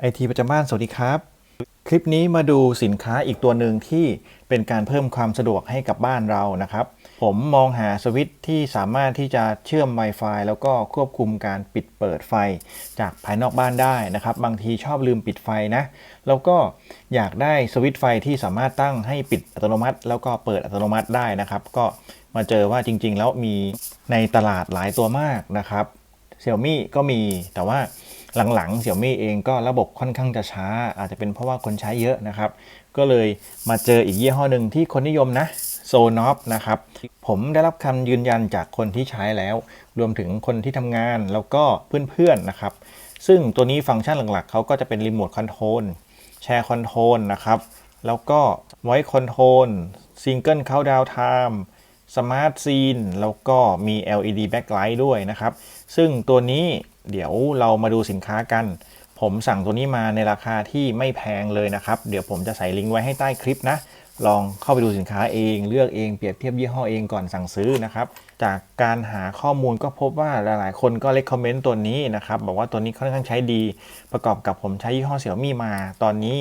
ไอทีประจำบ้านสวัสดีครับ คลิปนี้มาดูสินค้าอีกตัวหนึ่งที่เป็นการเพิ่มความสะดวกให้กับบ้านเรานะครับ ผมมองหาสวิตช์ที่สามารถที่จะเชื่อม Wi-Fi แล้วก็ควบคุมการปิดเปิดไฟ จากภายนอกบ้านได้นะครับ บางทีชอบลืมปิดไฟนะ แล้วก็อยากได้สวิตช์ไฟที่สามารถตั้งให้ปิดอัตโนมัติ แล้วก็เปิดอัตโนมัติได้นะครับ ก็มาเจอว่าจริง ๆ แล้วมีในตลาดหลายตัวมากนะครับเซี่ยมี่ก็มีแต่ว่า หลังๆเซี่ยมี่เองก็ระบบค่อนข้างจะช้า อาจจะเป็นเพราะว่าคนใช้เยอะนะครับ ก็เลยมาเจออีกยี่ห้อหนึ่งที่คนนิยมนะโซนอฟนะครับ ผมได้รับคำยืนยันจากคนที่ใช้แล้ว รวมถึงคนที่ทำงานแล้วก็เพื่อนๆนะครับ ซึ่งตัวนี้ฟังก์ชันหลักๆ เขาก็จะเป็นรีโมทคอนโทรลแชร์คอนโทรลนะครับ แล้วก็ไว้คอนโทรลซิงเกิลเข้าดาวไทม์สมาร์ทซีนแล้วก็มี LED backlight ด้วยนะครับ ซึ่งตัวนี้ เดี๋ยวเรามาดูสินค้ากัน ผมสั่งตัวนี้มาในราคาที่ไม่แพงเลยนะครับ เดี๋ยวผมจะใส่ลิงก์ไว้ให้ใต้คลิปนะ ลองเข้าไปดูสินค้าเอง เลือกเองเปรียบเทียบยี่ห้อเองก่อนสั่งซื้อนะครับ จากการหาข้อมูลก็พบว่าหลายๆ คนก็เล c กคอมเมนต์ตัวนี้นะครับ บอกว่าตัวนี้ค่อนข้างใช้ดี ประกอบกับผมใช้ยี่ห้อเสี่ยมี่มา ตอนนี้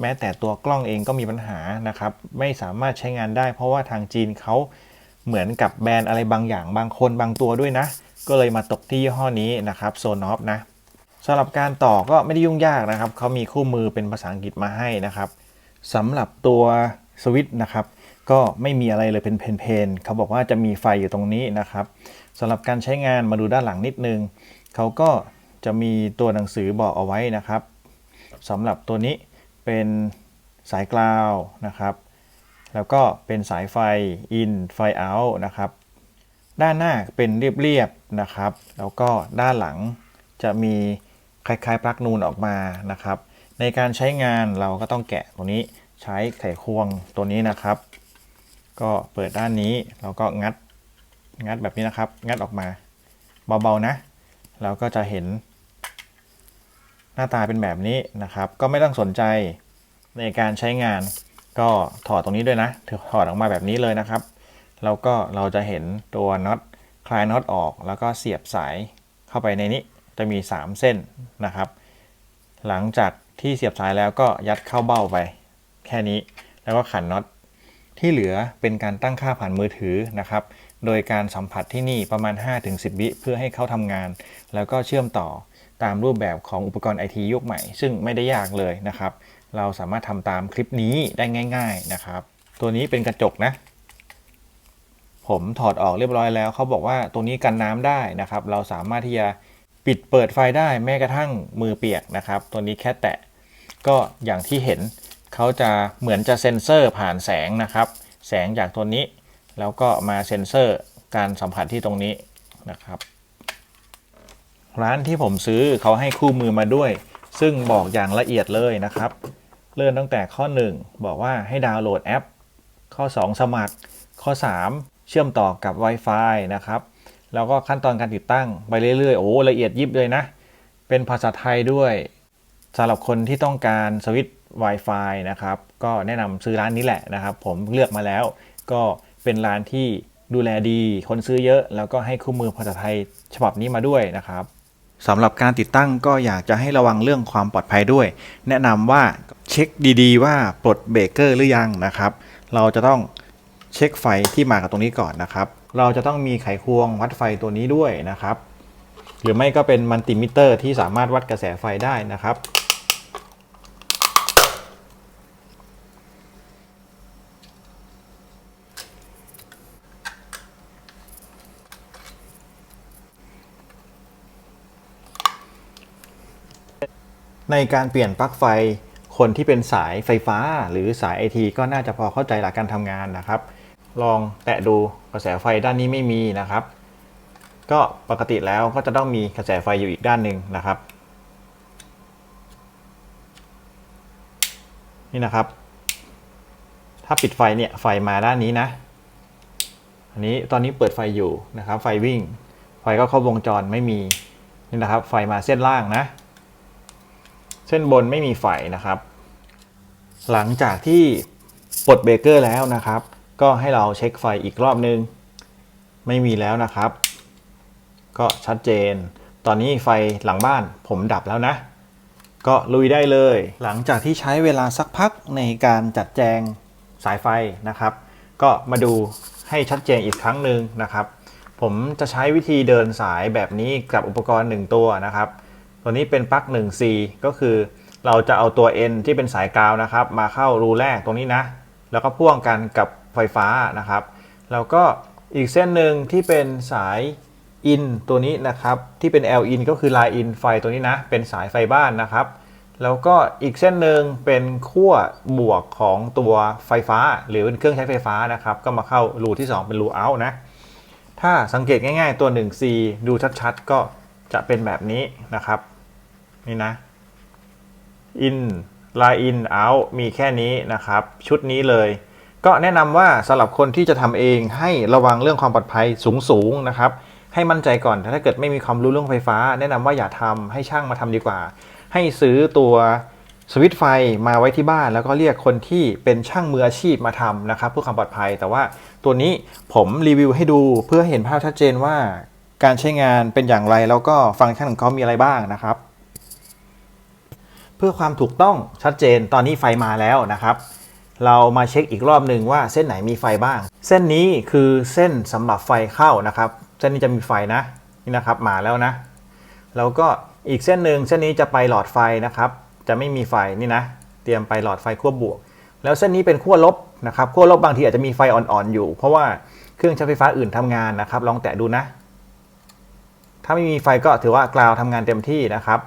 แม้แต่ตัวกล้องเองก็มีปัญหานะครับ ไม่สามารถใช้งานได้ เพราะว่าทางจีนเขาเหมือนกับแบรนด์อะไรบางอย่างบางคนบางตัวด้วยนะ ก็เลยมาตกที่ยี่ห้อนี้นะครับโซนอฟนะสำหรับการต่อก็ไม่ได้ยุ่งยากนะครับเขามีคู่มือเป็นภาษาอังกฤษมาให้นะครับสำหรับตัวสวิตช์นะครับก็ไม่มีอะไรเลยเป็นเพนๆเขาบอกว่าจะมีไฟอยู่ตรงนี้นะครับสำหรับการใช้งานมาดูด้านหลังนิดนึงเขาก็จะมีตัวหนังสือบอกเอาไว้นะครับสำหรับตัวนี้เป็นสายกราวนะครับ แล้วก็เป็นสายไฟ in ไฟ out นะครับ ด้านหน้าเป็นเรียบๆนะครับ แล้วก็ด้านหลังจะมีคล้ายๆปลั๊กนูนออกมานะครับ ในการใช้งานเราก็ต้องแกะตรงนี้ใช้ไขควงตัวนี้นะครับ ก็เปิดด้านนี้เราก็งัดงัดแบบนี้นะครับ งัดออกมาเบาๆนะ เราก็จะเห็น หน้าตาเป็นแบบนี้นะครับ ก็ไม่ต้องสนใจในการใช้งาน ก็ถอดตรงนี้ด้วยนะถอดออกมาแบบนี้เลยนะครับ แล้วก็เราจะเห็นตัวน็อตคลายน็อตออก แล้วก็เสียบสายเข้าไปในนี้จะมี 3 เส้นนะครับ หลังจากที่เสียบสายแล้วก็ยัดเข้าเบ้าไปแค่นี้ แล้วก็ขันน็อตที่เหลือเป็นการตั้งค่าผ่านมือถือนะครับ โดยการสัมผัสที่นี่ประมาณ 5-10 วิเพื่อให้เขาทำงาน แล้วก็เชื่อมต่อตามรูปแบบของอุปกรณ์ไอทียุคใหม่ ซึ่งไม่ได้ยากเลยนะครับ เราสามารถทำตามคลิปนี้ได้ง่าย ๆนะครับ ตัวนี้เป็นกระจกนะ ผมถอดออกเรียบร้อยแล้วเขาบอกว่าตัวนี้กันน้ำได้นะครับ เราสามารถที่จะปิดเปิดไฟได้แม้กระทั่งมือเปียกนะครับ ตัวนี้แค่แตะก็อย่างที่เห็นเขาจะเหมือนจะเซ็นเซอร์ผ่านแสงนะครับ แสงจากตัวนี้ แล้วก็มาเซ็นเซอร์การสัมผัสที่ตรงนี้นะครับร้านที่ผมซื้อเขาให้คู่มือมาด้วย ซึ่งบอกอย่างละเอียดเลยนะครับ เริ่มตั้งแต่ข้อ 1 บอกว่าให้ดาวน์โหลดแอป ข้อ 2 สมัคร ข้อ 3 เชื่อมต่อกับ Wi-Fi นะครับ แล้วก็ขั้นตอนการติดตั้งไปเรื่อยๆ โอ้ละเอียดยิบเลยนะ เป็นภาษาไทยด้วยสำหรับคนที่ต้องการสวิตช์ Wi-Fi นะครับ ก็แนะนำซื้อร้านนี้แหละนะครับ ผมเลือกมาแล้ว ก็เป็นร้านที่ดูแลดี คนซื้อเยอะ แล้วก็ให้คู่มือภาษาไทยฉบับนี้มาด้วยนะครับสำหรับการติดตั้งก็อยากจะให้ระวังเรื่องความปลอดภัยด้วย แนะนำว่าเช็คดีๆ ว่าปลดเบรกเกอร์หรือยังนะครับ เราจะต้อง เช็คไฟที่มากับตรงนี้ก่อนนะครับ เราจะต้องมีไขควงวัดไฟตัวนี้ด้วยนะครับ หรือไม่ก็เป็นมัลติมิเตอร์ที่สามารถวัดกระแสไฟได้นะครับในการเปลี่ยนปลั๊กไฟคนที่เป็นสายไฟฟ้าหรือสายไอทีก็น่าจะพอเข้าใจหลักการทำงานนะครับ ลองแตะดูกระแสไฟด้านนี้ไม่มีนะครับ ก็ปกติแล้วก็จะต้องมีกระแสไฟอยู่อีกด้านหนึ่งนะครับ นี่นะครับ ถ้าปิดไฟเนี่ยไฟมาด้านนี้นะ อันนี้ตอนนี้เปิดไฟอยู่นะครับ ไฟวิ่ง ไฟก็เข้าวงจรไม่มีนี่นะครับ ไฟมาเส้นล่างนะ เส้นบนไม่มีไฟนะครับ หลังจากที่ปลดเบรกเกอร์แล้วนะครับ ก็ให้เราเช็คไฟอีกรอบนึง ไม่มีแล้วนะครับ ก็ชัดเจน ตอนนี้ไฟหลังบ้านผมดับแล้วนะ ก็ลุยได้เลย หลังจากที่ใช้เวลาสักพักในการจัดแจงสายไฟนะครับ ก็มาดูให้ชัดเจนอีกครั้งหนึ่งนะครับ ผมจะใช้วิธีเดินสายแบบนี้กับอุปกรณ์ 1 ตัวนะครับ ตัวนี้เป็นปลั๊ก 1C ก็คือเราจะเอาตัว N ที่เป็นสายกาวนะครับ มาเข้ารูแรกตรงนี้นะ แล้วก็พ่วงกันกับ ไฟฟ้านะครับ แล้วก็อีกเส้นหนึ่งที่เป็นสายอินตัวนี้นะครับที่เป็น L in ก็คือ Line in ไฟตัวนี้นะเป็นสายไฟบ้านนะครับ แล้วก็อีกเส้นหนึ่งเป็นขั้วบวกของตัวไฟฟ้า หรือเป็นเครื่องใช้ไฟฟ้านะครับ ก็มาเข้ารูที่ 2 เป็นรูเอานะถ้าสังเกตง่ายๆตัว 1C ดูชัดๆ ก็จะเป็นแบบนี้นะครับ นี่นะ in line in out มีแค่นี้นะครับ ชุดนี้เลย ก็แนะนำว่าสำหรับคนที่จะทำเองให้ระวังเรื่องความปลอดภัยสูงๆนะครับ ให้มั่นใจก่อนถ้าเกิดไม่มีความรู้เรื่องไฟฟ้า แนะนำว่าอย่าทำให้ช่างมาทำดีกว่า ให้ซื้อตัวสวิตช์ไฟมาไว้ที่บ้าน แล้วก็เรียกคนที่เป็นช่างมืออาชีพมาทำนะครับเพื่อความปลอดภัย แต่ว่าตัวนี้ผมรีวิวให้ดูเพื่อเห็นภาพชัดเจนว่าการใช้งานเป็นอย่างไรแล้วก็ฟังก์ชันของเขามีอะไรบ้างนะครับ เพื่อความถูกต้องชัดเจนตอนนี้ไฟมาแล้วนะครับ เรามาเช็คอีกรอบหนึ่งว่าเส้นไหนมีไฟบ้าง เส้นนี้คือเส้นสำหรับไฟเข้านะครับ เส้นนี้จะมีไฟนะนี่นะครับมาแล้วนะ แล้วก็อีกเส้นหนึ่งเส้นนี้จะไปหลอดไฟนะครับ จะไม่มีไฟนี่นะ เตรียมไปหลอดไฟขั้วบวก แล้วเส้นนี้เป็นขั้วลบนะครับขั้วลบบางทีอาจจะมีไฟอ่อนๆอยู่ เพราะว่าเครื่องใช้ไฟฟ้าอื่นทำงานนะครับ ลองแตะดูนะ ถ้าไม่มีไฟก็ถือว่ากราวทำงานเต็มที่นะครับ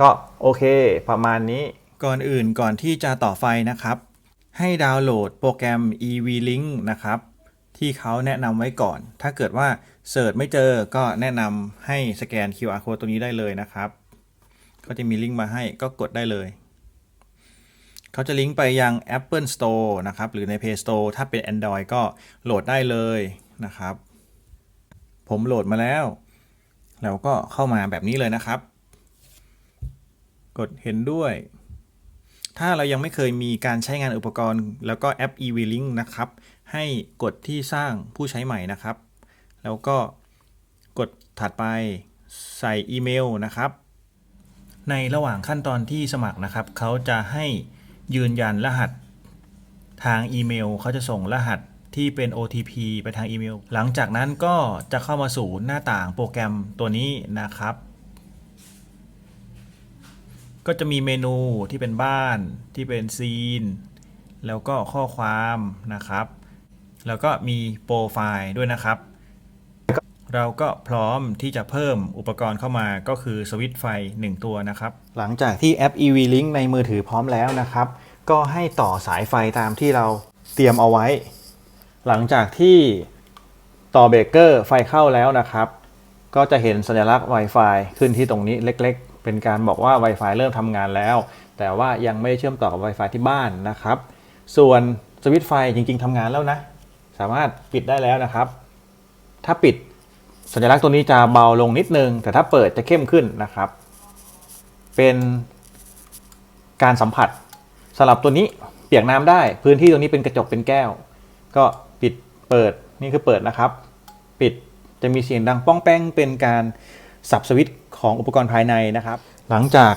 ก็โอเค ประมาณนี้ก่อนอื่นก่อนที่จะต่อไฟนะครับ ให้ดาวน์โหลดโปรแกรม EV-Link นะครับ ที่เขาแนะนำไว้ก่อน ถ้าเกิดว่าเสิร์ชไม่เจอก็แนะนำให้สแกน QR code ตัวนี้ได้เลยนะครับ ก็จะมีลิงก์มาให้ก็กดได้เลย เขาจะลิงก์ไปยัง Apple Store นะครับ หรือใน Play Store ถ้าเป็น Android ก็โหลดได้เลยนะครับ ผมโหลดมาแล้ว แล้วก็เข้ามาแบบนี้เลยนะครับ กดเห็นด้วย ถ้าเรายังไม่เคยมีการใช้งานอุปกรณ์ แล้วก็แอป eVlink นะครับ ให้กดที่สร้างผู้ใช้ใหม่นะครับ แล้วก็กดถัดไปใส่อีเมลนะครับ ในระหว่างขั้นตอนที่สมัครนะครับ เขาจะให้ยืนยันรหัสทางอีเมล เขาจะส่งรหัสที่เป็น OTP ไปทางอีเมล หลังจากนั้นก็จะเข้ามาสู่หน้าต่างโปรแกรมตัวนี้นะครับ ก็จะมีเมนูที่เป็นบ้านที่เป็นซีน แล้วก็ข้อความนะครับ แล้วก็มีโปรไฟล์ด้วยนะครับ เราก็พร้อมที่จะเพิ่มอุปกรณ์เข้ามาก็คือสวิตช์ไฟ 1 ตัวนะครับ หลังจากที่แอป EV-Link ในมือถือพร้อมแล้วนะครับ ก็ให้ต่อสายไฟตามที่เราเตรียมเอาไว้ หลังจากที่ต่อเบรกเกอร์ไฟเข้าแล้วนะครับ ก็จะเห็นสัญลักษณ์ Wi-Fi ขึ้นที่ตรงนี้เล็กๆ เป็นการบอกว่า Wi-Fi เริ่มทำงานแล้ว แต่ว่ายังไม่ได้เชื่อมต่อกับ Wi-Fi ที่บ้านนะครับ ส่วนสวิตช์ไฟจริง ๆทำงานแล้วนะ สามารถปิดได้แล้วนะครับ ถ้าปิดสัญลักษณ์ตัวนี้จะเบาลงนิดนึง แต่ถ้าเปิดจะเข้มขึ้นนะครับ เป็นการสัมผัสสำหรับตัวนี้เปียกน้ำได้ พื้นที่ตรงนี้เป็นกระจกเป็นแก้ว ก็ปิดเปิดนี่คือเปิดนะครับ ปิดจะมีเสียงดังป้องแป้งเป็นการสับสวิตช์ ของอุปกรณ์ภายในนะครับ หลังจาก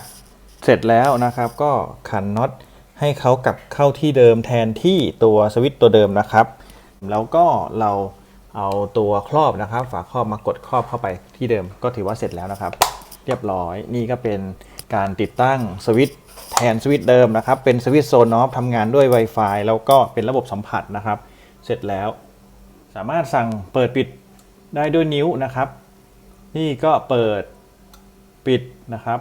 เสร็จแล้วนะครับก็ขันน็อตให้เขากลับเข้าที่เดิมแทนที่ตัวสวิตช์ตัวเดิมนะครับ แล้วก็เราเอาตัวครอบนะครับ ฝาครอบมากดครอบเข้าไปที่เดิมก็ถือว่าเสร็จแล้วนะครับ เรียบร้อยนี่ก็เป็นการติดตั้งสวิตช์แทนสวิตช์เดิมนะครับ เป็นสวิตช์โซนอฟทำงานด้วย Wi-Fi แล้วก็เป็นระบบสัมผัสนะครับ เสร็จแล้ว สามารถสั่งเปิดปิดได้ด้วยนิ้วนะครับ นี่ก็เปิด ปิดนะครับ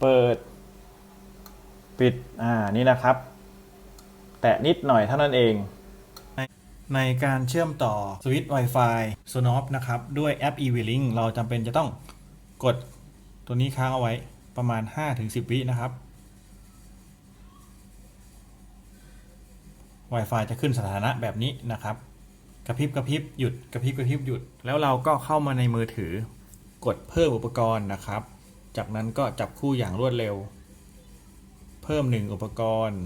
เปิด ปิด อ่า นี่นะครับ แตะนิดหน่อยเท่านั้นเองในการเชื่อมต่อสวิตช์ Wi-Fi Sonos นะครับ ด้วยแอป eVlink เราจำเป็นจะต้องกดตัวนี้ค้างเอาไว้ประมาณ 5-10 วินะครับ Wi-Fi จะขึ้นสถานะแบบนี้นะครับ กระพริบกระพริบหยุดกระพริบกระพริบหยุด แล้วเราก็เข้ามาในมือถือ กดเพิ่มอุปกรณ์นะครับ จากนั้นก็จับคู่อย่างรวดเร็ว เพิ่ม 1 อุปกรณ์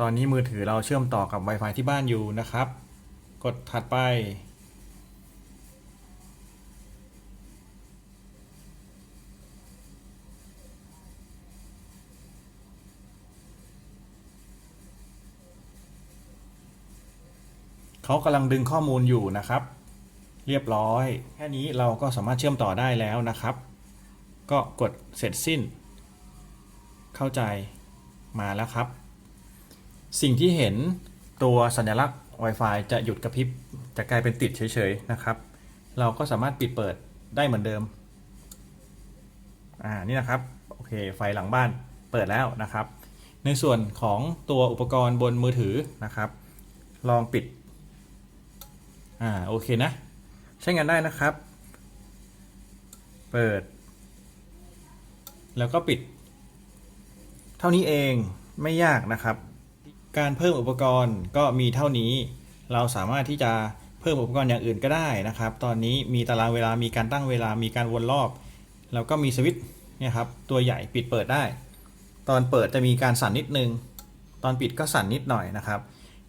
ตอนนี้มือถือเราเชื่อมต่อกับ Wi-Fi ที่บ้านอยู่นะครับ กดถัดไป เขากำลังดึงข้อมูลอยู่นะครับ เรียบร้อย แค่นี้เราก็สามารถเชื่อมต่อได้แล้วนะครับ ก็กดเสร็จสิ้น เข้าใจมาแล้วครับ สิ่งที่เห็นตัวสัญลักษณ์ Wi-Fi จะหยุดกระพริบจะกลายเป็นติดเฉยๆนะครับ เราก็สามารถปิดเปิดได้เหมือนเดิม อ่า นี่นะครับ โอเค ไฟหลังบ้านเปิดแล้วนะครับ ในส่วนของตัวอุปกรณ์บนมือถือนะครับ ลองปิด อ่า โอเคนะ ช้งานได้นะครับ เปิด แล้วก็ปิด เท่านี้เองไม่ยากนะครับ การเพิ่มอุปกรณ์ก็มีเท่านี้ เราสามารถที่จะเพิ่มอุปกรณ์อย่างอื่นก็ได้นะครับ ตอนนี้มีตารางเวลามีการตั้งเวลามีการวนรอบ แล้วก็มีสวิตช์เนี่ยครับ ตัวใหญ่ปิดเปิดได้ ตอนเปิดจะมีการสั่นนิดนึง ตอนปิดก็สั่นนิดหน่อยนะครับ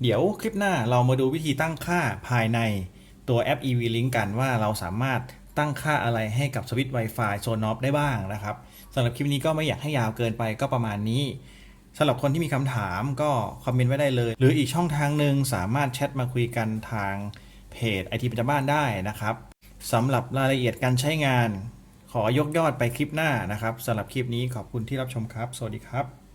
เดี๋ยวคลิปหน้าเรามาดูวิธีตั้งค่าภายใน ตัวแอป EV Link กันว่าเราสามารถตั้งค่าอะไรให้กับสวิตช์ Wi-Fi โซนอฟได้บ้างนะครับสำหรับคลิปนี้ก็ไม่อยากให้ยาวเกินไปก็ประมาณนี้สำหรับคนที่มีคำถามก็คอมเมนต์ไว้ได้เลย หรืออีกช่องทางหนึ่งสามารถแชทมาคุยกันทางเพจไอทีประจำบ้านได้นะครับสำหรับรายละเอียดการใช้งาน ขอยกยอดไปคลิปหน้านะครับสำหรับคลิปนี้ขอบคุณที่รับชมครับ สวัสดีครับ